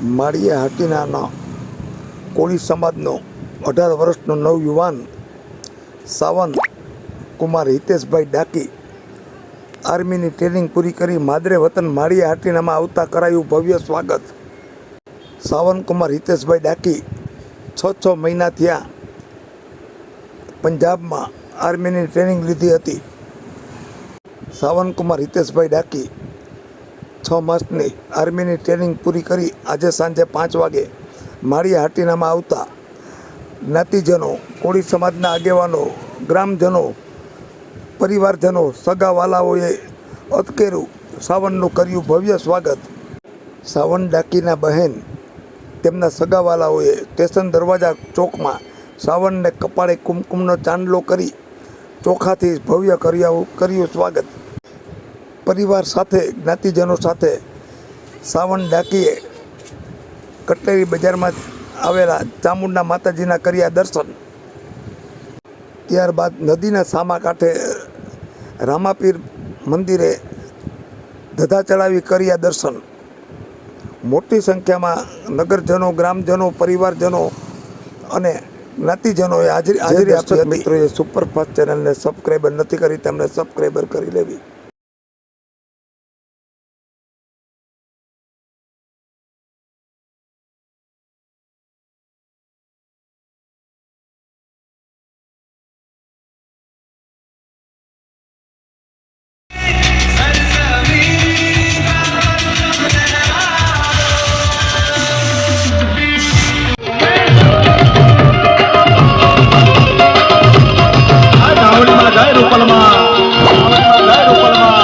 માળીએ હાટીનાના કોળી સમાજનો અઢાર વર્ષનો નવયુવાન સાવન કુમાર હિતેશભાઈ ડાકી આર્મીની ટ્રેનિંગ પૂરી કરી માદરે વતન માળીએ હાટીનામાં આવતા કરાયું ભવ્ય સ્વાગત. સાવન કુમાર હિતેશભાઈ ડાકી છ છ મહિના થયા પંજાબમાં આર્મીની ટ્રેનિંગ લીધી હતી. સાવન કુમાર હિતેશભાઈ ડાકી છ માસની આર્મીની ટ્રેનિંગ પૂરી કરી આજે સાંજે પાંચ વાગે માળિયા હાટીનામાં આવતા જ્ઞાતિજનો, કોળી સમાજના આગેવાનો, ગ્રામજનો, પરિવારજનો, સગાવાલાઓએ અતકેરું સાવનનું કર્યું ભવ્ય સ્વાગત. સાવન ડાકીના બહેન તેમના સગાવાલાઓએ સ્ટેશન દરવાજા ચોકમાં સાવનને કપાળે કુમકુમનો ચાંદલો કરી ચોખાથી ભવ્ય કર્યા કર્યું સ્વાગત. પરિવાર સાથે જ્ઞાતિજનો સાથે સાવણ ડાકીએ કટલેરી બજારમાં આવેલા ચામુંડા માતાજીના કર્યા દર્શન. ત્યારબાદ નદીના સામા કાંઠે રામાપીર મંદિરે ધધા ચડાવી કર્યા દર્શન. મોટી સંખ્યામાં નગરજનો ગ્રામજનો પરિવારજનો અને જ્ઞાતિજનોએ હાજરી હાજરી આપી મિત્રોએ સુપરફાસ્ટ ચેનલને સબસ્ક્રાઈબર નથી કરી તેમને સબસ્ક્રાઈબર કરી લેવી. 了吗？来了吗？来了吗？来了吗？